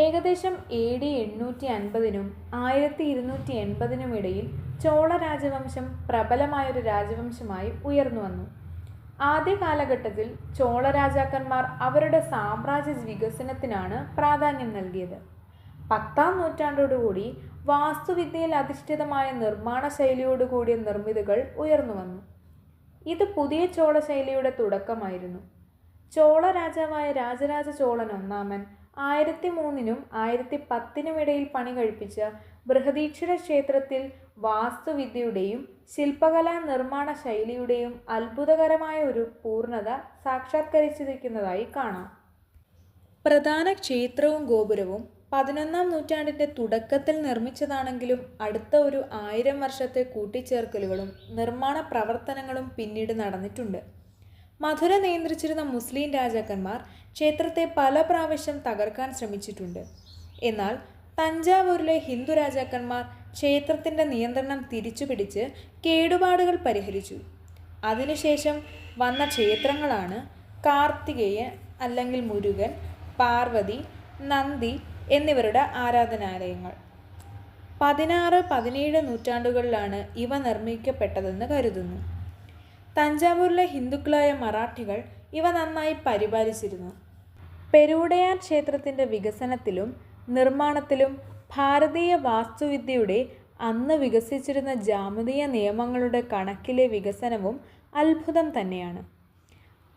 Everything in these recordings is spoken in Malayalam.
ഏകദേശം എ ഡി എണ്ണൂറ്റി അൻപതിനും ആയിരത്തി ഇരുന്നൂറ്റി എൺപതിനും ഇടയിൽ ചോള രാജവംശം പ്രബലമായൊരു രാജവംശമായി ഉയർന്നു വന്നു. ആദ്യ കാലഘട്ടത്തിൽ ചോള രാജാക്കന്മാർ അവരുടെ സാമ്രാജ്യ വികസനത്തിനാണ് പ്രാധാന്യം നൽകിയത്. പത്താം നൂറ്റാണ്ടോടുകൂടി വാസ്തുവിദ്യയിൽ അധിഷ്ഠിതമായ നിർമ്മാണ ശൈലിയോടുകൂടിയ നിർമ്മിതികൾ ഉയർന്നു വന്നു. ഇത് പുതിയ ചോള ശൈലിയുടെ തുടക്കമായിരുന്നു. ചോള രാജാവായ രാജരാജ ചോളൻ ഒന്നാമൻ ആയിരത്തി മൂന്നിനും ആയിരത്തി പത്തിനും ഇടയിൽ പണി കഴിപ്പിച്ച ബൃഹദീക്ഷര ക്ഷേത്രത്തിൽ വാസ്തുവിദ്യയുടെയും ശില്പകലാ നിർമ്മാണ ശൈലിയുടെയും അത്ഭുതകരമായ ഒരു പൂർണത സാക്ഷാത്കരിച്ചിരിക്കുന്നതായി കാണാം. പ്രധാന ക്ഷേത്രവും ഗോപുരവും പതിനൊന്നാം നൂറ്റാണ്ടിന്റെ തുടക്കത്തിൽ നിർമ്മിച്ചതാണെങ്കിലും അടുത്ത ഒരു ആയിരം വർഷത്തെ കൂട്ടിച്ചേർക്കലുകളും നിർമ്മാണ പ്രവർത്തനങ്ങളും പിന്നീട് നടന്നിട്ടുണ്ട്. മധുര നിയന്ത്രിച്ചിരുന്ന മുസ്ലിം രാജാക്കന്മാർ ക്ഷേത്രത്തെ പല പ്രാവശ്യം തകർക്കാൻ ശ്രമിച്ചിട്ടുണ്ട്. എന്നാൽ തഞ്ചാവൂരിലെ ഹിന്ദു രാജാക്കന്മാർ ക്ഷേത്രത്തിന്റെ നിയന്ത്രണം തിരിച്ചുപിടിച്ച് കേടുപാടുകൾ പരിഹരിച്ചു. അതിനുശേഷം വന്ന ക്ഷേത്രങ്ങളാണ് കാർത്തികേയ അല്ലെങ്കിൽ മുരുകൻ പാർവതി നന്ദി എന്നിവരുടെ ആരാധനാലയങ്ങൾ. പതിനാറ് പതിനേഴ് നൂറ്റാണ്ടുകളിലാണ് ഇവ നിർമ്മിക്കപ്പെട്ടതെന്ന് കരുതുന്നു. തഞ്ചാവൂരിലെ ഹിന്ദുക്കളായ മറാഠികൾ ഇവ നന്നായി പരിപാലിച്ചിരുന്നു. പെരൂടയാർ ക്ഷേത്രത്തിന്റെ വികസനത്തിലും നിർമ്മാണത്തിലും ഭാരതീയ വാസ്തുവിദ്യയുടെ അന്ന് വികസിച്ചിരുന്ന ജാമതീയ നിയമങ്ങളുടെ കണക്കിലെ വികസനവും അത്ഭുതം തന്നെയാണ്.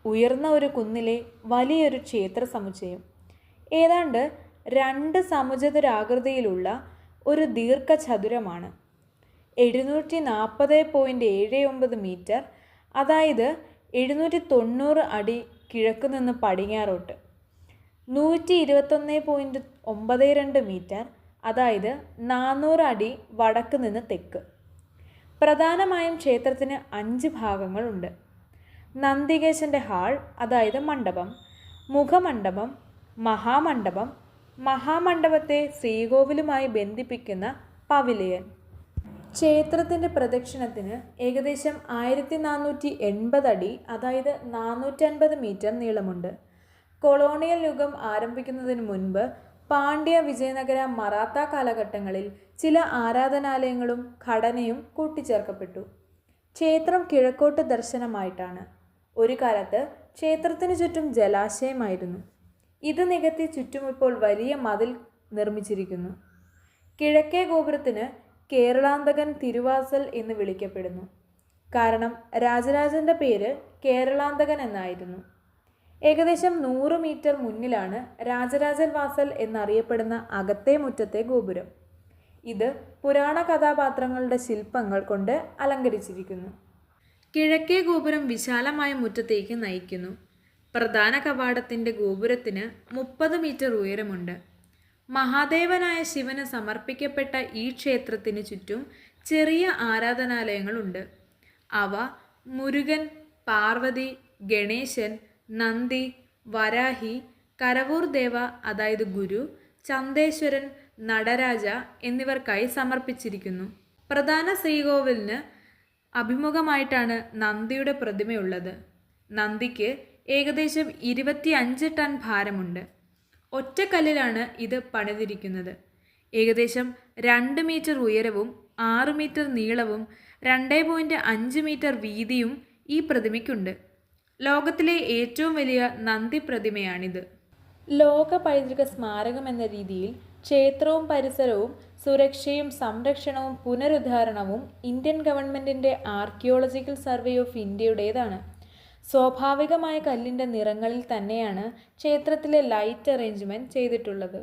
ഉയർന്ന ഒരു കുന്നിലെ വലിയൊരു ക്ഷേത്ര സമുച്ചയം. ഏതാണ്ട് രണ്ട് സമുചതുരാകൃതിയിലുള്ള ഒരു ദീർഘചതുരമാണ്. എഴുന്നൂറ്റി നാൽപ്പത് പോയിന്റ് ഏഴ് ഒമ്പത് മീറ്റർ അതായത് എഴുന്നൂറ്റി തൊണ്ണൂറ് അടി കിഴക്ക് നിന്ന് പടിഞ്ഞാറോട്ട്. നൂറ്റി ഇരുപത്തൊന്ന് പോയിന്റ് ഒമ്പത് രണ്ട് മീറ്റർ അതായത് നാനൂറ് അടി വടക്ക് നിന്ന് തെക്ക്. പ്രധാനമായും ക്ഷേത്രത്തിന് അഞ്ച് ഭാഗങ്ങളുണ്ട്. നന്ദികേശന്റെ ഹാൾ അതായത് മണ്ഡപം. മുഖമണ്ഡപം മഹാമണ്ഡപം മഹാമണ്ഡപത്തെ ശ്രീകോവിലുമായി ബന്ധിപ്പിക്കുന്ന പവിലിയൻ. ക്ഷേത്രത്തിന്റെ പ്രദക്ഷിണത്തിന് ഏകദേശം ആയിരത്തി നാനൂറ്റി എൺപത് അടി അതായത് നാനൂറ്റൻപത് മീറ്റർ നീളമുണ്ട്. കൊളോണിയൽ യുഗം ആരംഭിക്കുന്നതിന് മുൻപ് പാണ്ഡ്യ വിജയനഗര മറാത്ത കാലഘട്ടങ്ങളിൽ ചില ആരാധനാലയങ്ങളും ഘടനയും കൂട്ടിച്ചേർക്കപ്പെട്ടു. ക്ഷേത്രം കിഴക്കോട്ട് ദർശനമായിട്ടാണ്. ഒരു കാലത്ത് ക്ഷേത്രത്തിന് ചുറ്റും ജലാശയമായിരുന്നു. ഇത് നികത്തി ചുറ്റും ഇപ്പോൾ വലിയ മതിൽ നിർമ്മിച്ചിരിക്കുന്നു. കിഴക്കേ ഗോപുരത്തിന് കേരളാന്തകൻ തിരുവാസൽ എന്ന് വിളിക്കപ്പെടുന്നു. കാരണം രാജരാജന്റെ പേര് കേരളാന്തകൻ എന്നായിരുന്നു. ഏകദേശം നൂറ് മീറ്റർ മുന്നിലാണ് രാജരാജൻ വാസൽ എന്നറിയപ്പെടുന്ന അകത്തെ മുറ്റത്തെ ഗോപുരം. ഇത് പുരാണ കഥാപാത്രങ്ങളുടെ ശില്പങ്ങൾ കൊണ്ട് അലങ്കരിച്ചിരിക്കുന്നു. കിഴക്കേ ഗോപുരം വിശാലമായ മുറ്റത്തേക്ക് നയിക്കുന്നു. പ്രധാന കവാടത്തിന്റെ ഗോപുരത്തിന് മുപ്പത് മീറ്റർ ഉയരമുണ്ട്. മഹാദേവനായ ശിവന് സമർപ്പിക്കപ്പെട്ട ഈ ക്ഷേത്രത്തിന് ചുറ്റും ചെറിയ ആരാധനാലയങ്ങളുണ്ട്. അവ മുരുകൻ പാർവതി ഗണേശൻ നന്ദി വരാഹി കരവൂർ ദേവ അതായത് ഗുരു ചന്ദേശ്വരൻ നടരാജ എന്നിവർക്കായി സമർപ്പിച്ചിരിക്കുന്നു. പ്രധാന ശ്രീകോവിലിന് അഭിമുഖമായിട്ടാണ് നന്ദിയുടെ പ്രതിമയുള്ളത്. നന്ദിക്ക് ഏകദേശം ഇരുപത്തി അഞ്ച് ടൺ ഭാരമുണ്ട്. ഒറ്റക്കല്ലിലാണ് ഇത് പണിതിരിക്കുന്നത്. ഏകദേശം രണ്ട് മീറ്റർ ഉയരവും ആറ് മീറ്റർ നീളവും രണ്ട് പോയിന്റ് അഞ്ച് മീറ്റർ വീതിയും ഈ പ്രതിമയ്ക്കുണ്ട്. ലോകത്തിലെ ഏറ്റവും വലിയ നന്ദി പ്രതിമയാണിത് ലോക പൈതൃക സ്മാരകം എന്ന രീതിയിൽ ക്ഷേത്രവും പരിസരവും സുരക്ഷയും സംരക്ഷണവും പുനരുദ്ധാരണവും ഇന്ത്യൻ ഗവൺമെന്റിന്റെ ആർക്കിയോളജിക്കൽ സർവേ ഓഫ് ഇന്ത്യയുടേതാണ്. സ്വാഭാവികമായ കല്ലിന്റെ നിറങ്ങളിൽ തന്നെയാണ് ക്ഷേത്രത്തിലെ ലൈറ്റ് അറേഞ്ച്മെന്റ് ചെയ്തിട്ടുള്ളത്.